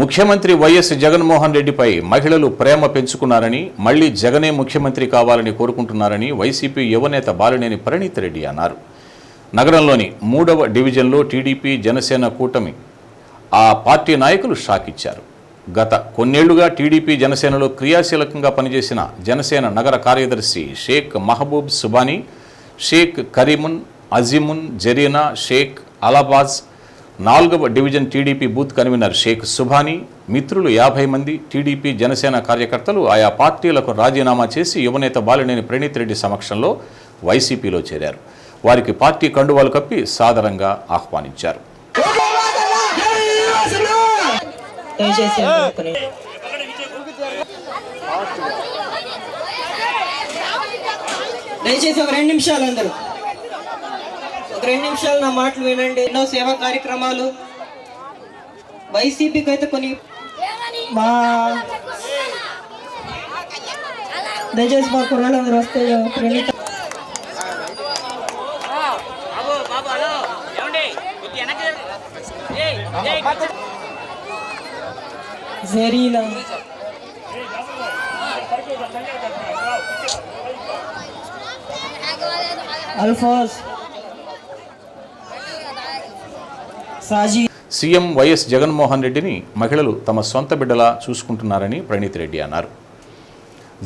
ముఖ్యమంత్రి వైఎస్ జగన్మోహన్ రెడ్డిపై మహిళలు ప్రేమ పెంచుకున్నారని మళ్ళీ జగనే ముఖ్యమంత్రి కావాలని కోరుకుంటున్నారని వైసీపీ యువనేత బాలినేని ప్రణీత్ రెడ్డి అన్నారు. నగరంలోని మూడవ డివిజన్లో టీడీపీ జనసేన కూటమి ఆ పార్టీ నాయకులు షాక్ ఇచ్చారు. గత కొన్నేళ్ళుగా టీడీపీ జనసేనలో క్రియాశీలకంగా పనిచేసిన జనసేన నగర కార్యదర్శి షేక్ మహబూబ్ సుబానీ షేక్ కరీమున్ అజీమున్ జరీనా షేక్ అలాబాజ్ నాలుగవ division TDP booth convener Shaik Subhani మిత్రులు యాభై మంది టీడీపీ జనసేన కార్యకర్తలు ఆయా పార్టీలకు రాజీనామా చేసి యువనేత బాలినేని ప్రణీత్ రెడ్డి సమక్షంలో వైసీపీలో చేరారు. వారికి పార్టీ కండువాలు కప్పి సాదరంగా ఆహ్వానించారు. దయచేసి దయచేసి ఒక రెండు నిమిషాలు అందరూ. ఒక రెండు నిమిషాలు నా మాటలు వినండి. ఎన్నో సేవా కార్యక్రమాలు. వైసీపీకి అయితే కొన్ని మా దయచేసి మా కుర్రాళ్ళందరూ వస్తే ప్రణీత. జరీనా. అల్ఫాజ్. సీఎం వైఎస్ జగన్మోహన్ రెడ్డిని మహిళలు తమ సొంత బిడ్డలా చూసుకుంటున్నారని ప్రణీత్ రెడ్డి అన్నారు.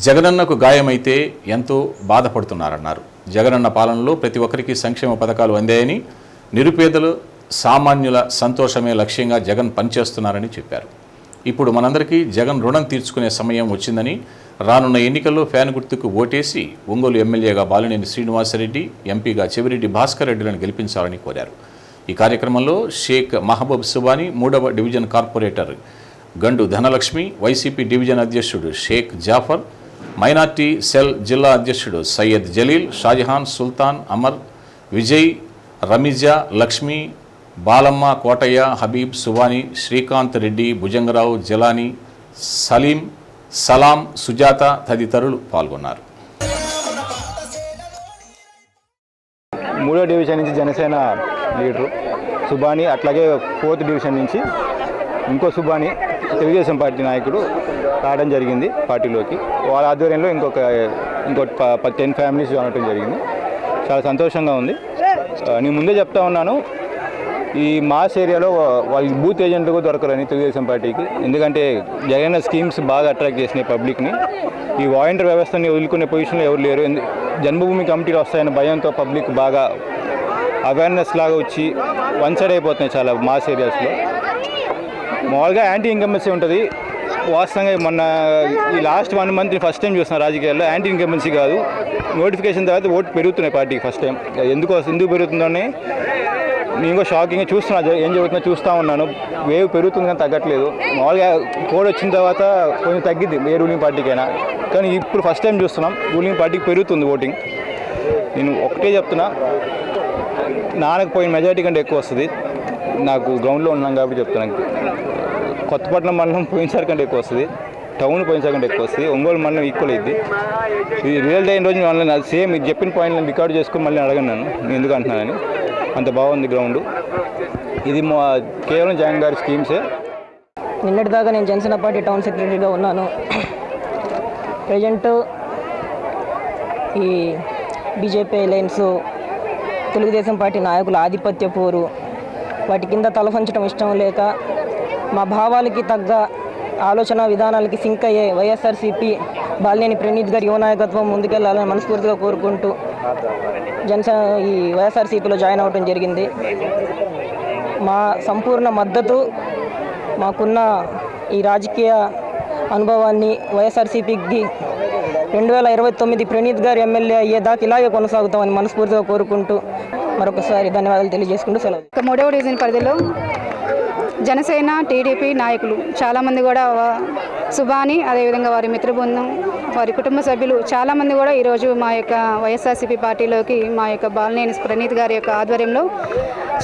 జగనన్నకు గాయమైతే ఎంతో బాధపడుతున్నారన్నారు. జగనన్న పాలనలో ప్రతి ఒక్కరికి సంక్షేమ పథకాలు అందాయని నిరుపేదలు సామాన్యుల సంతోషమే లక్ష్యంగా జగన్ పనిచేస్తున్నారని చెప్పారు. ఇప్పుడు మనందరికీ జగన్ రుణం తీర్చుకునే సమయం వచ్చిందని రానున్న ఎన్నికల్లో ఫ్యాన్ గుర్తుకు ఓటేసి ఒంగోలు ఎమ్మెల్యేగా బాలినేని శ్రీనివాసరెడ్డి ఎంపీగా చెవిరెడ్డి భాస్కర్ రెడ్డిలను గెలిపించాలని కోరారు. ఈ కార్యక్రమంలో షేక్ మహబూబ్ సుబానీ మూడవ డివిజన్ కార్పొరేటర్ గండు ధనలక్ష్మి వైసీపీ డివిజన్ అధ్యక్షుడు షేక్ జాఫర్ మైనార్టీ సెల్ జిల్లా అధ్యక్షుడు సయ్యద్ జలీల్ షాజహాన్ సుల్తాన్ అమర్ విజయ్ రమిజా లక్ష్మి బాలమ్మ కోటయ్య హబీబ్ సువాని శ్రీకాంత్ రెడ్డి భుజంగరావు జలాని సలీం సలాం సుజాత తదితరులు పాల్గొన్నారు. మూడో డివిజన్ నుంచి జనసేన లీడరు సుబాని అట్లాగే ఫోర్త్ డివిజన్ నుంచి ఇంకో సుబాని తెలుగుదేశం పార్టీ నాయకుడు రావడం జరిగింది పార్టీలోకి. వాళ్ళ ఆధ్వర్యంలో ఇంకొక ఇంకో టెన్ ఫ్యామిలీస్ అనటం జరిగింది. చాలా సంతోషంగా ఉంది. నేను ముందే చెప్తా ఉన్నాను ఈ మాస్ ఏరియాలో వాళ్ళ బూత్ ఏజెంట్లు కూడా దొరకరని తెలుగుదేశం పార్టీకి. ఎందుకంటే జగన్ స్కీమ్స్ బాగా అట్రాక్ట్ చేసినాయి పబ్లిక్ని. ఈ వాలంటీర్ వ్యవస్థని వదులుకునే పొజిషన్లో ఎవరు లేరు. జన్మభూమి కమిటీలు వస్తాయన్న భయంతో పబ్లిక్ బాగా అవేర్నెస్ లాగా వచ్చి వన్ సైడ్ అయిపోతున్నాయి చాలా మాస్ ఏరియాస్లో మామూలుగా యాంటీ ఇన్కంబెన్సీ ఉంటుంది. వాస్తవంగా మొన్న ఈ last one month first time చూస్తున్నా రాజకీయాల్లో. యాంటీ ఇన్కంబెన్సీ కాదు. నోటిఫికేషన్ తర్వాత ఓటు పెరుగుతున్నాయి పార్టీకి ఫస్ట్ టైం ఎందుకు ఎందుకు పెరుగుతుందని నేను కూడా షాకింగ్గా చూస్తున్నా ఏం జరుగుతుందో చూస్తూ ఉన్నాను. వేవ్ పెరుగుతుంది కానీ తగ్గట్లేదు. మామూలుగా కోడ్ వచ్చిన తర్వాత కొంచెం తగ్గిద్ది ఏ రూలింగ్ పార్టీకైనా. కానీ ఇప్పుడు ఫస్ట్ టైం చూస్తున్నాం రూలింగ్ పార్టీకి పెరుగుతుంది ఓటింగ్. నేను ఒకటే చెప్తున్నా నాన్నకు పోయిన మెజారిటీ కంటే ఎక్కువ వస్తుంది. నాకు గ్రౌండ్లో ఉన్నాం కాబట్టి చెప్తున్నాను కొత్తపట్నం మండలం పోయినసారి కంటే ఎక్కువ వస్తుంది. టౌన్ పోయినసారి కంటే ఎక్కువ వస్తుంది. ఒంగోలు మండలం ఈక్వల్ అయింది ఇది రియల్ టైం రోజు మళ్ళీ సేమ్ ఇది చెప్పిన పాయింట్లను రికార్డ్ చేసుకుని మళ్ళీ అడగను నేను నేను. ఎందుకు అంటున్నానని. అంత బాగుంది గ్రౌండ్ ఇది మా కేవలం జగన్ గారి స్కీమ్సే నిన్నటిదాకా నేను జనసేన పార్టీ టౌన్ సెక్రటరీగా ఉన్నాను. ప్రజెంట్ ఈ బీజేపీ అలయన్స్ తెలుగుదేశం పార్టీ నాయకుల ఆధిపత్య పోరు వాటి కింద తలఫంచడం ఇష్టం లేక మా భావాలకి తగ్గ ఆలోచన విధానాలకి సింక్ అయ్యే వైఎస్ఆర్సీపీ బాలినేని ప్రణీత్ గారి యువ నాయకత్వం ముందుకెళ్ళాలని మనస్ఫూర్తిగా కోరుకుంటూ జనసేన ఈ వైఎస్ఆర్సీపీలో జాయిన్ అవ్వడం జరిగింది. మా సంపూర్ణ మద్దతు మాకున్న ఈ రాజకీయ అనుభవాన్ని వైఎస్ఆర్సీపీకి రెండు వేల ఇరవై తొమ్మిది ప్రణీత్ గారు ఎమ్మెల్యే అయ్యేదాకా ఇలాగే కొనసాగుతామని మనస్ఫూర్తిగా కోరుకుంటూ మరొకసారి ధన్యవాదాలు తెలియజేసుకుంటూ సెలవు. మూడవ డివిజన్ పరిధిలో జనసేన టీడీపీ నాయకులు చాలామంది కూడా వా- అదేవిధంగా వారి మిత్రబృందం వారి కుటుంబ సభ్యులు చాలామంది కూడా ఈరోజు మా యొక్క వైఎస్ఆర్సీపీ పార్టీలోకి మా యొక్క బాలినేని ప్రణీత్ గారి యొక్క ఆధ్వర్యంలో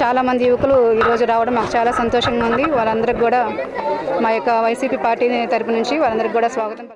చాలామంది యువకులు ఈరోజు రావడం మాకు చాలా సంతోషంగా ఉంది. వాళ్ళందరికీ కూడా మా యొక్క వైసీపీ పార్టీ తరపు నుంచి వాళ్ళందరికీ కూడా స్వాగతం